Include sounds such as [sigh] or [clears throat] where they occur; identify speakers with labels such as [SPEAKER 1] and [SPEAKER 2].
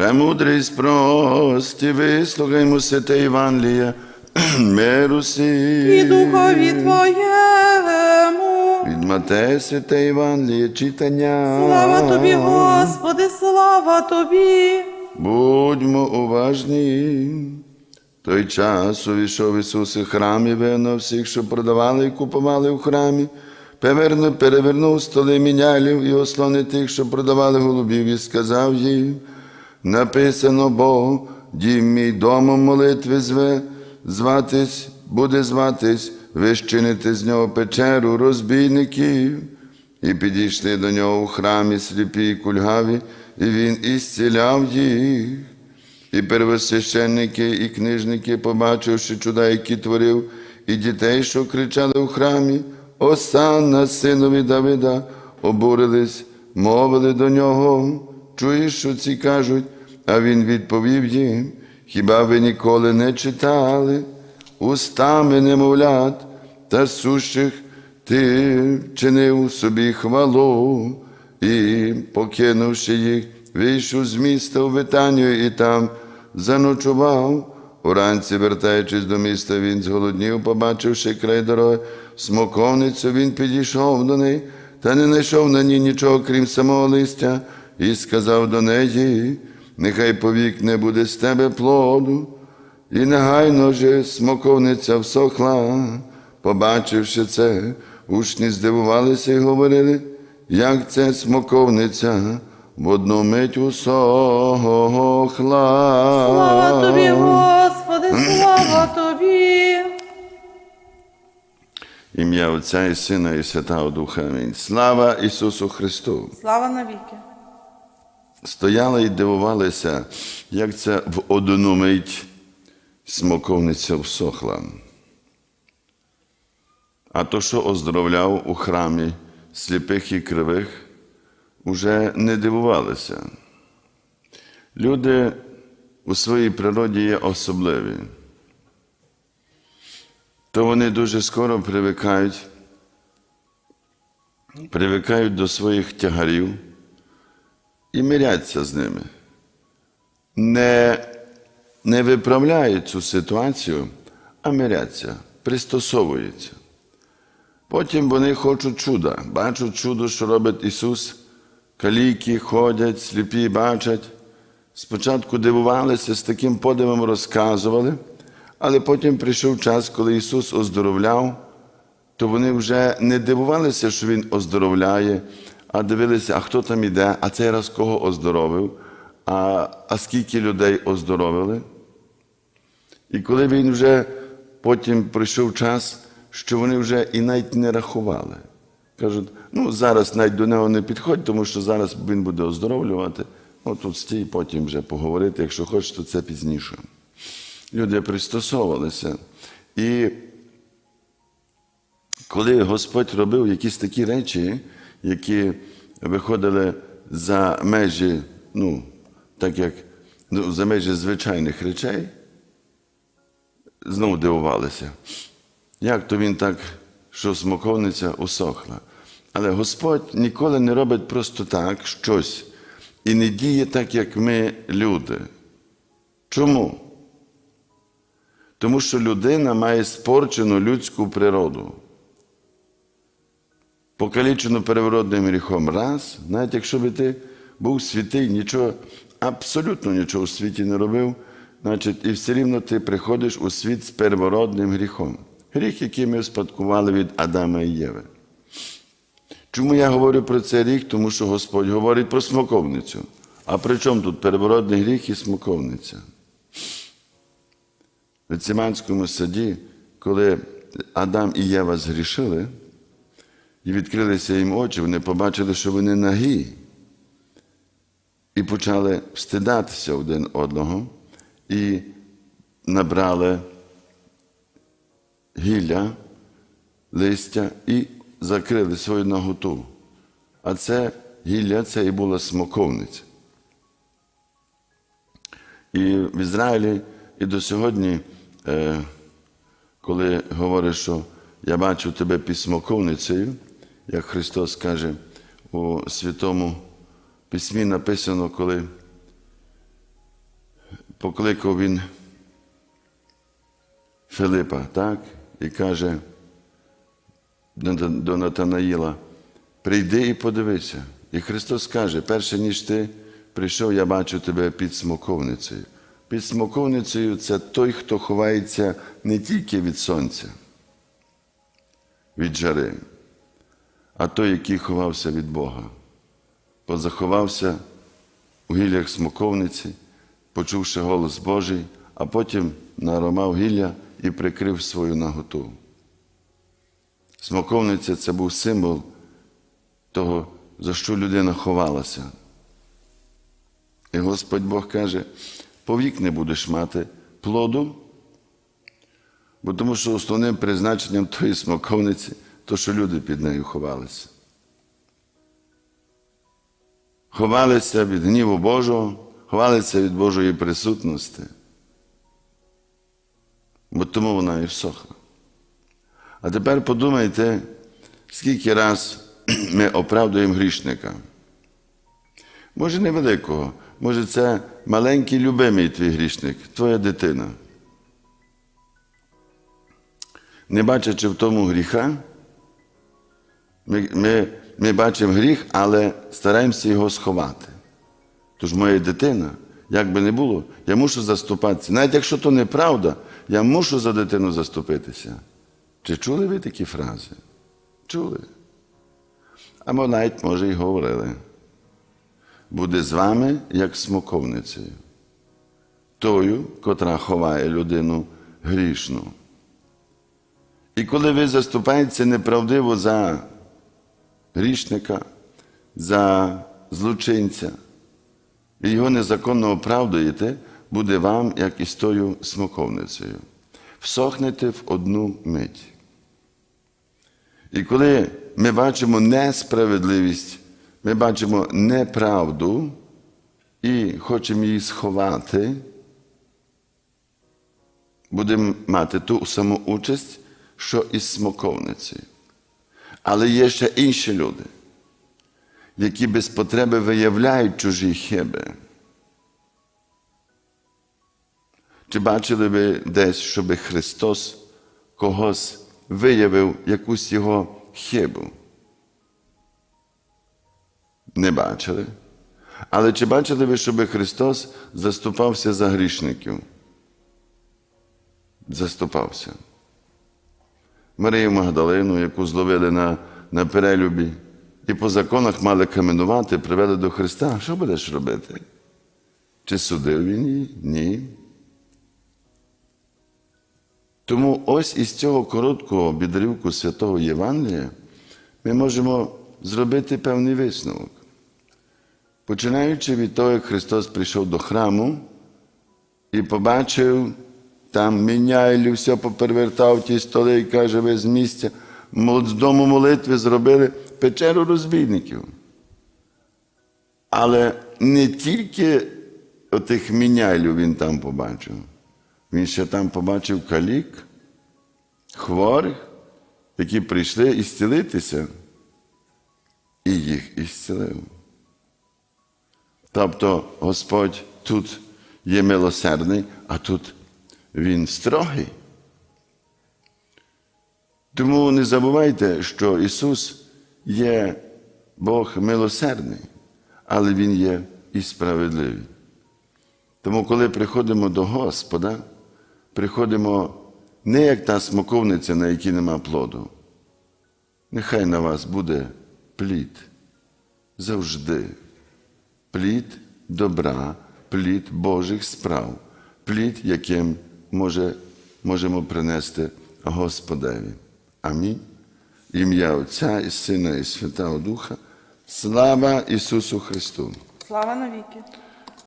[SPEAKER 1] Премудрість прості, вислухаймо святе Євангеліє, [clears throat] миру
[SPEAKER 2] і духові Твоєму.
[SPEAKER 1] Від Матея святе Євангеліє, читання.
[SPEAKER 2] Слава тобі, Господи, слава тобі.
[SPEAKER 1] Будьмо уважні. Той час увійшов Ісус у храм і вигнав всіх, що продавали і купували в храмі. Перевернув, перевернув столи мінялів і ослони тих, що продавали голубів, і сказав їм, написано Бог, дім мій домом молитви зве, зватись, буде зватись, вищините з нього печеру розбійників. І підійшли до нього у храмі сліпі й кульгаві, і він ісціляв їх. І первосвященники, і книжники, побачивши чуда, які творив, і дітей, що кричали у храмі, Осанна, синові Давида, обурились, мовили до нього. Чуєш, що ці кажуть? А він відповів їм: Хіба ви ніколи не читали? Устами немовлят та сущих ти вчинив собі хвалу, і, покинувши їх, вийшов з міста у Витанію і там заночував. Уранці, вертаючись до міста, він зголоднів, побачивши край дороги смоковницю, він підійшов до неї, та не знайшов на ній нічого, крім самого листя, і сказав до неї: нехай повік не буде з тебе плоду. І негайно же смоковниця всохла. Побачивши це, учні здивувалися і говорили, як це смоковниця в одну мить усохла.
[SPEAKER 2] Слава тобі, Господи, слава тобі.
[SPEAKER 1] Ім'я Отця і Сина, і Святого Духа. Амінь. Слава Ісусу Христу!
[SPEAKER 2] Слава навіки.
[SPEAKER 1] Стояли і дивувалися, як це в одну мить смоковниця всохла. А то, що оздоровляв у храмі сліпих і кривих, уже не дивувалися. Люди у своїй природі є особливі. То вони дуже скоро привикають, привикають до своїх тягарів і миряться з ними. Не, не виправляють цю ситуацію, а миряться, пристосовуються. Потім вони хочуть чуда, бачать чудо, що робить Ісус. Каліки ходять, сліпі бачать. Спочатку дивувалися, з таким подивом розказували, але потім прийшов час, коли Ісус оздоровляв, то вони вже не дивувалися, що Він оздоровляє, а дивилися, а хто там іде, а цей раз кого оздоровив, а, а скільки людей оздоровили. І коли він вже потім прийшов час, що вони вже і навіть не рахували. Кажуть, ну зараз навіть до нього не підходь, тому що зараз він буде оздоровлювати. Ну тут стій, потім вже поговорити, якщо хочеш, то це пізніше. Люди пристосовувалися. І коли Господь робив якісь такі речі, які виходили за межі, ну, так як ну, за межі звичайних речей, знову дивувалися. Як то він так, що смоковниця усохла. Але Господь ніколи не робить просто так щось і не діє так, як ми, люди. Чому? Тому що людина має спорчену людську природу. Покалічену переворотним гріхом раз, навіть якщо би ти був святий, нічого, абсолютно нічого у світі не робив, значить, і все рівно ти приходиш у світ з первородним гріхом. Гріх, який ми успадкували від Адама і Єви. Чому я говорю про цей рік? Тому що Господь говорить про смоковницю. А при чому тут переворотний гріх і смоковниця? В Циманському саді, коли Адам і Єва згрішили, і відкрилися їм очі, вони побачили, що вони нагі, і почали встидатися один одного, і набрали гілля, листя і закрили свою наготу. А це гілля це і була смоковниця. І в Ізраїлі і до сьогодні, е, коли говорить, що я бачу тебе під смоковницею, як Христос каже у Святому Письмі написано, коли покликав він Филипа, так? І каже до Натанаїла, прийди і подивися. І Христос каже, перше ніж ти прийшов, я бачу тебе під смоковницею. Під смоковницею це той, хто ховається не тільки від сонця, від жари, а той, який ховався від Бога. Позаховався у гіллях смоковниці, почувши голос Божий, а потім наромав гілля і прикрив свою наготу. Смоковниця це був символ того, за що людина ховалася. І Господь Бог каже, повік не будеш мати плоду, бо тому що основним призначенням тої смоковниці то, що люди під нею ховалися. Ховалися від гніву Божого, ховалися від Божої присутності, бо тому вона і всохла. А тепер подумайте, скільки раз [clears throat] ми оправдуємо грішника. Може, невеликого, може, це маленький любимий твій грішник, твоя дитина. Не бачачи в тому гріха, ми, ми, ми бачимо гріх, але стараємося його сховати. Тож моя дитина, як би не було, я мушу заступатися. Навіть якщо то неправда, я мушу за дитину заступитися. Чи чули ви такі фрази? Чули? Або навіть, може, і говорили. Буде з вами, як смоковницею, тою, котра ховає людину грішну. І коли ви заступаєтеся неправдиво за грішника, за злочинця, і його незаконно оправдуєте, буде вам, як і з тою смоковницею. Всохнете в одну мить. І коли ми бачимо несправедливість, ми бачимо неправду і хочемо її сховати, будемо мати ту саму участь, що і з смоковницею. Але є ще інші люди, які без потреби виявляють чужі хиби. Чи бачили ви десь, щоб Христос когось виявив якусь його хибу? Не бачили. Але чи бачили ви, щоб Христос заступався за грішників? Заступався. Марію Магдалину, яку зловили на, на перелюбі, і по законах мали каменувати, привели до Христа. Що будеш робити? Чи судив він її? Ні. Тому ось із цього короткого бідрівку святого Євангелія ми можемо зробити певний висновок. Починаючи від того, як Христос прийшов до храму і побачив, там міняйлі, все попервертав ті столи і каже, ви з місця з дому молитви зробили печеру розбійників. Але не тільки отих міняйлів він там побачив. Він ще там побачив калік, хворих, які прийшли ісцілитися, і їх ісцілив. Тобто Господь тут є милосердний, а тут Він строгий. Тому не забувайте, що Ісус є Бог милосердний, але Він є і справедливий. Тому, коли приходимо до Господа, приходимо не як та смоковниця, на якій нема плоду. Нехай на вас буде плід завжди. Плід добра, плід Божих справ, плід, яким може, можемо принести Господеві. Амінь. Ім'я Отця і Сина, і Святого Духа. Слава Ісусу Христу!
[SPEAKER 2] Слава навіки.